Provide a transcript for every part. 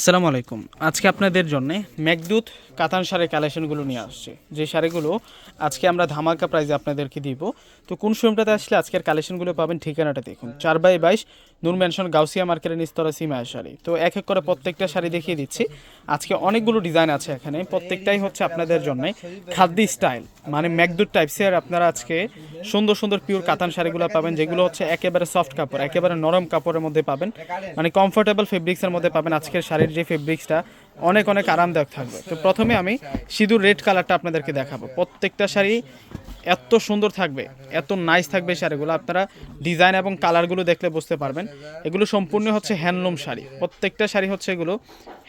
আসসালামু আলাইকুম। আজকে আপনাদের জন্য মেঘদূত কাতান শাড়ির কালেকশনগুলো নিয়ে আসছে। যে শাড়িগুলো আজকে আমরা ধামাকা প্রাইজে আপনাদেরকে দিব। তো কোন সময়টাতে আসলে আজকের কালেকশনগুলো পাবেন ঠিকানাটা দেখুন। চার বাই বাইশ নূর ম্যানশন গাউসিয়া মার্কেটের নিস্তরা সিমায়া শাড়ি। তো এক এক করে প্রত্যেকটা শাড়ি দেখিয়ে দিচ্ছি। আজকে অনেকগুলো ডিজাইন আছে এখানে। প্রত্যেকটাই হচ্ছে আপনাদের জন্য খাদ্য স্টাইল। মানে মেঘদূত টাইপসের আপনারা আজকে সুন্দর সুন্দর পিওর কাতান শাড়িগুলো পাবেন, যেগুলো হচ্ছে একেবারে সফট কাপড়, একেবারে নরম কাপড়ের মধ্যে পাবেন। মানে কমফোর্টেবল ফেব্রিক্সের মধ্যে পাবেন আজকের শাড়ির যে ফেব্রিক্সটা অনেক অনেক আরামদায়ক থাকবে। তো প্রথমে আমি সিঁদুর রেড কালারটা আপনাদেরকে দেখাবো। প্রত্যেকটা শাড়ি এত সুন্দর থাকবে, এত নাইস থাকবে শাড়িগুলো। আপনারা ডিজাইন এবং কালারগুলো দেখলে বুঝতে পারবেন। এগুলো সম্পূর্ণ হচ্ছে হ্যান্ডলুম শাড়ি। প্রত্যেকটা শাড়ি হচ্ছে এগুলো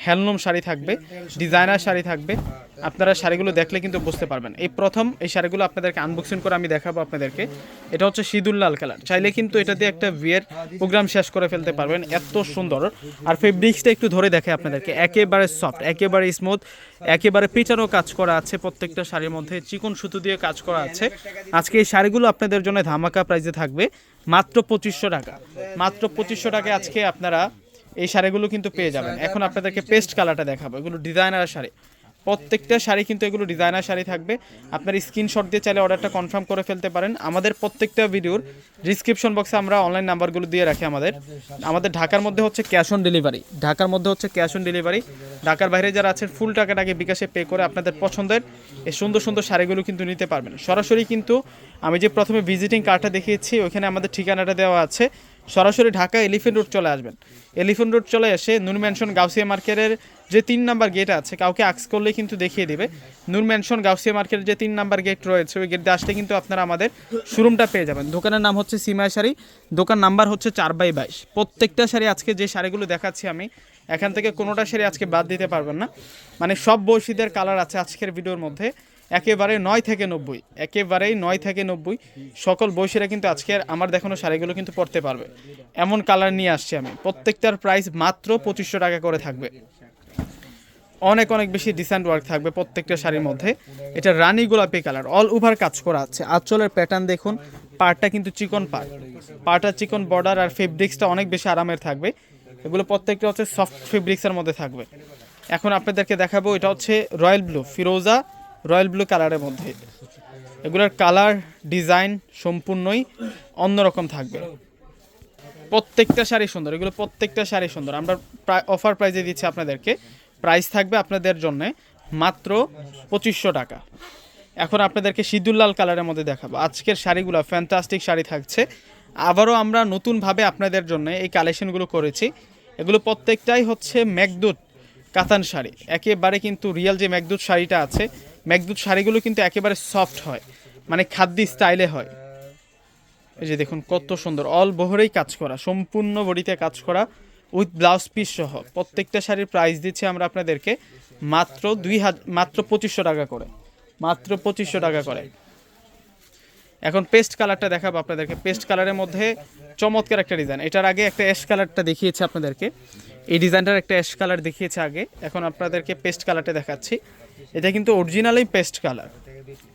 হ্যান্ডলুম শাড়ি থাকবে ডিজাইনার শাড়ি থাকবে। আপনারা শাড়িগুলো দেখলে কিন্তু বুঝতে পারবেন। এই প্রথম এই শাড়িগুলো আপনাদেরকে আনবক্সিং করে আমি দেখাবো আপনাদেরকে। এটা হচ্ছে সিঁদুর লাল কালার। চাইলে কিন্তু এটা দিয়ে একটা বিয়ের প্রোগ্রাম শেষ করে ফেলতে পারবেন। এত সুন্দর। আর ফেব্রিক্সটা একটু ধরে দেখে আপনাদেরকে। একেবারে সফট একেবারে স্মুথ একেবারে পিচানো কাজ করা আছে প্রত্যেকটা শাড়ির মধ্যে। চিকন সুতো দিয়ে কাজ করা আছে। আজকে এই শাড়িগুলো আপনাদের জন্য ধামাকা প্রাইজে থাকবে। মাত্র পঁচিশশো টাকা। মাত্র পঁচিশশো টাকায় আজকে আপনারা এই শাড়িগুলো কিন্তু পেয়ে যাবেন। এখন আপনাদেরকে পেস্ট কালারটা দেখাবো। এগুলো ডিজাইনার শাড়ি। প্রত্যেকটা শাড়ি কিন্তু এগুলো ডিজাইনার শাড়ি থাকবে। আপনার স্ক্রিনশট দিয়ে চাইলে অর্ডারটা কনফার্ম করে ফেলতে পারেন। আমাদের প্রত্যেকটা ভিডিওর ডিসক্রিপশন বক্সে আমরা অনলাইন নাম্বারগুলো দিয়ে রাখি আমাদের। আমাদের ঢাকার মধ্যে হচ্ছে ক্যাশ অন ডেলিভারি ঢাকার মধ্যে হচ্ছে ক্যাশ অন ডেলিভারি ঢাকার বাইরে যারা আছেন ফুল টাকাটাকে বিকাশে পে করে আপনাদের পছন্দের এই সুন্দর সুন্দর শাড়িগুলো কিন্তু নিতে পারবেন। সরাসরি কিন্তু আমি যে প্রথমে ভিজিটিং কার্ডটা দেখিয়েছি, ওইখানে আমাদের ঠিকানাটা দেওয়া আছে। সরাসরি ঢাকা এলিফেন্ট রোড চলে আসবেন। এলিফেন্ট রোড চলে এসে নূর ম্যানশন গাউসিয়া মার্কেটের যে তিন নাম্বার গেট আছে, কাউকে আক্স করলে কিন্তু দেখিয়ে দেবে। নূর ম্যানশন গাউসিয়া মার্কেটের যে তিন নাম্বার গেট রয়েছে, ওই গেট দিয়ে আসলে কিন্তু আপনারা আমাদের শোরুমটা পেয়ে যাবেন। দোকানের নাম হচ্ছে সিমায় শাড়ি, দোকান নাম্বার হচ্ছে চার বাই বাইশ। প্রত্যেকটা শাড়ি আজকে যে শাড়িগুলো দেখাচ্ছি আমি এখান থেকে কোনোটা শাড়ি আজকে বাদ দিতে পারবেন না। মানে সব বৈশীদের কালার আছে আজকের ভিডিওর মধ্যে। একেবারে নয় থেকে নব্বই, একেবারেই নয় থেকে নব্বই। সকল বয়সীরা কিন্তু আজকের আমার দেখানো শাড়িগুলো কিন্তু পরতে পারবে। এমন কালার নিয়ে আসছি আমি। প্রত্যেকটার প্রাইস মাত্র পঁচিশশো টাকা করে থাকবে। অনেক অনেক বেশি ডিসেন্ট ওয়ার্ক থাকবে প্রত্যেকটা শাড়ির মধ্যে। এটা রানী গোলাপি কালার অল ওভার কাজ করা আছে। আঁচলের প্যাটার্ন দেখুন, পাড়টা কিন্তু চিকন পাড়। পাটা চিকন বর্ডার আর ফেব্রিক্সটা অনেক বেশি আরামের থাকবে। এগুলো প্রত্যেকটা হচ্ছে সফট ফেব্রিক্সের মধ্যে থাকবে। এখন আপনাদেরকে দেখাবো, এটা হচ্ছে রয়্যাল ব্লু ফিরোজা রয়্যাল ব্লু কালারের মধ্যে। এগুলোর কালার ডিজাইন সম্পূর্ণই অন্যরকম থাকবে। প্রত্যেকটা শাড়ি সুন্দর, এগুলো প্রত্যেকটা শাড়ি সুন্দর। আমরা প্রায় অফার প্রাইজে দিচ্ছি আপনাদেরকে। প্রাইস থাকবে আপনাদের জন্য মাত্র পঁচিশশো টাকা। এখন আপনাদেরকে সিঁদুর লাল কালারের মধ্যে দেখাবো। আজকের শাড়িগুলো ফ্যান্টাস্টিক শাড়ি থাকছে। আবারও আমরা নতুনভাবে আপনাদের জন্য এই কালেকশনগুলো করেছি। এগুলো প্রত্যেকটাই হচ্ছে মেঘদূত কাতান শাড়ি। একেবারে কিন্তু রিয়েল যে মেঘদূত শাড়িটা আছে মেঘদূত শাড়িগুলো কিন্তু একেবারে সফট হয় মানে খাদ্য স্টাইলে হয়। এই যে দেখুন কত সুন্দর অল বহরেই কাজ করা, সম্পূর্ণ বডিতে কাজ করা উইথ ব্লাউজ পিস সহ। প্রত্যেকটা শাড়ির প্রাইস দিচ্ছি আমরা আপনাদেরকে মাত্র দুই হাজার মাত্র পঁচিশশো টাকা করে, মাত্র পঁচিশশো টাকা করে। এখন পেস্ট কালারটা দেখাবো আপনাদেরকে। পেস্ট কালারের মধ্যে চমৎকার একটা ডিজাইন এটার আগে একটা অ্যাশ কালারটা দেখিয়েছি আপনাদেরকে। এই ডিজাইনটার একটা অ্যাশ কালার দেখিয়েছে আগে। এখন আপনাদেরকে পেস্ট কালারটা দেখাচ্ছি। এটা কিন্তু অরিজিনালি পেস্ট কালার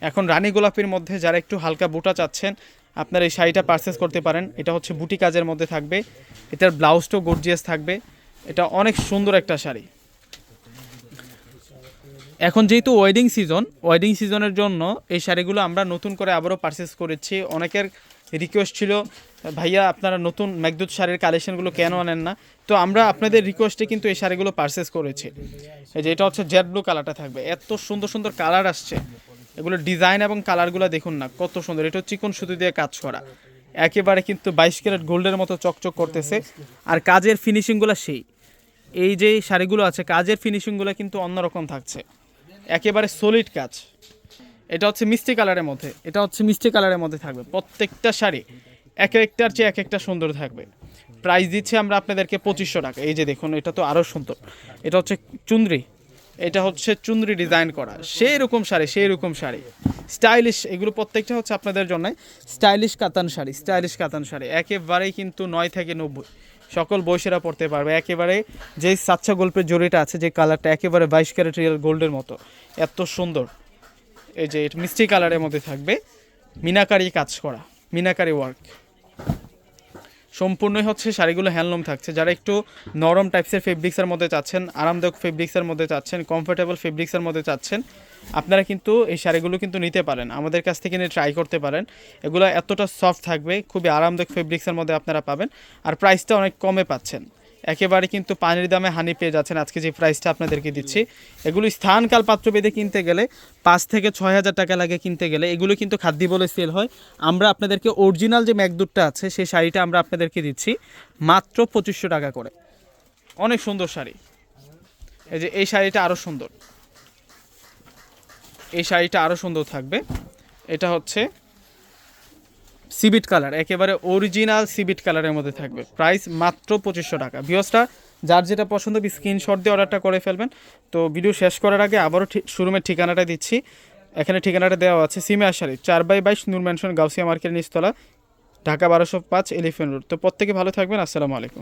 এখন রানী গোলাপির মধ্যে যারা একটু হালকা বুটা চাচ্ছেন, আপনারা এই শাড়িটা পারচেস করতে পারেন। এটা হচ্ছে বুটি কাজের মধ্যে থাকবে। এটার ব্লাউজটাও গর্জিয়াস থাকবে। এটা অনেক সুন্দর একটা শাড়ি। এখন যেহেতু ওয়েডিং সিজন ওয়েডিং সিজনের জন্য এই শাড়িগুলো আমরা নতুন করে আবারও পারচেস করেছি। অনেকের রিকোয়েস্ট ছিল, ভাইয়া, আপনারা নতুন মেঘদূত শাড়ির কালেকশনগুলো কেন আনেন না? তো আমরা আপনাদের রিকোয়েস্টে কিন্তু এই শাড়িগুলো পারচেস করেছি। এই যে এটা হচ্ছে জেড ব্লু কালারটা থাকবে। এত সুন্দর সুন্দর কালার আসছে। এগুলো ডিজাইন এবং কালারগুলো দেখুন না, কত সুন্দর। এটা চিকন সুতো দিয়ে কাজ করা। একেবারে কিন্তু বাইশ ক্যারেট গোল্ডের মতো চকচক করতেছে। আর কাজের ফিনিশিংগুলো সেই। এই যে শাড়িগুলো আছে, কাজের ফিনিশিংগুলো কিন্তু অন্যরকম থাকছে। একেবারে সলিড কাজ। এটা হচ্ছে মিষ্টি কালারের মধ্যে। এটা হচ্ছে মিষ্টি কালারের মধ্যে থাকবে। প্রত্যেকটা শাড়ি এক একটার চেয়ে এক একটা সুন্দর থাকবে। প্রাইস দিচ্ছে আমরা আপনাদেরকে পঁচিশশো টাকা। এই যে দেখুন, এটা তো আরও সুন্দর। এটা হচ্ছে চুন্দ্রি এটা হচ্ছে চুন্দ্রি ডিজাইন করা। সেই রকম শাড়ি সেই রকম শাড়ি। স্টাইলিশ, এগুলো প্রত্যেকটা হচ্ছে আপনাদের জন্য স্টাইলিশ কাতান শাড়ি, স্টাইলিশ কাতান শাড়ি। একেবারেই কিন্তু নয় থেকে নব্বই। সকল বয়সেরা পড়তে পারবে। একেবারে যে সাচ্চা গল্পের জরিটা আছে, যে কালারটা একেবারে বাইশ ক্যারেট রিয়েল গোল্ডের মতো। এত সুন্দর। এই যে মিষ্টি কালারের মধ্যে থাকবে। মিনাকারি কাজ করা। মিনাকারি ওয়ার্ক সম্পূর্ণই হচ্ছে শাড়িগুলো হ্যান্ডলুম থাকছে। যারা একটু নরম টাইপসের ফেব্রিক্সের মধ্যে চাচ্ছেন, আরামদায়ক ফেব্রিক্সের মধ্যে চাচ্ছেন কমফোর্টেবল ফেব্রিক্সের মধ্যে চাচ্ছেন, আপনারা কিন্তু এই শাড়িগুলো কিন্তু নিতে পারেন। আমাদের কাছ থেকে নিয়ে ট্রাই করতে পারেন। এগুলো এতটা সফট থাকবে, খুবই আরামদায়ক ফেব্রিক্সের মধ্যে আপনারা পাবেন। আর প্রাইসটা অনেক কমে পাচ্ছেন। একেবারে কিন্তু পানির দামে হানি পেয়ে যাচ্ছেন। আজকে যে প্রাইসটা আপনাদেরকে দিচ্ছি, এগুলো স্থানকাল পাত্র বেঁধে কিনতে গেলে পাঁচ থেকে ছয় হাজার টাকা লাগে কিনতে গেলে। এগুলো কিন্তু খাদ্যি বলে সেল হয়। আমরা আপনাদেরকে অরিজিনাল যে ম্যাকদুটটা আছে, সেই শাড়িটা আমরা আপনাদেরকে দিচ্ছি মাত্র পঁচিশশো টাকা করে। অনেক সুন্দর শাড়ি। এই যে এই শাড়িটা আরও সুন্দর। এই শাড়িটা আরও সুন্দর থাকবে। এটা হচ্ছে সিবিট কালার একেবারে অরিজিনাল সিবিট কালারের মধ্যে থাকবে। প্রাইস মাত্র পঁচিশশো টাকা। ভিওসটা যার যেটা পছন্দ স্ক্রিনশট দিয়ে অর্ডারটা করে ফেলবেন। তো ভিডিও শেষ করার আগে আবারও শোরুমের ঠিকানাটা দিচ্ছি। এখানে ঠিকানাটা দেওয়া আছে সিমে আসারি চার বাই বাইশ নূর ম্যানশন, গাউসিয়া মার্কেট, নিচতলা, ঢাকা বারোশো পাঁচ এলিফেন্ট রোড তো প্রত্যেকে ভালো থাকবেন। আসসালামু আলাইকুম।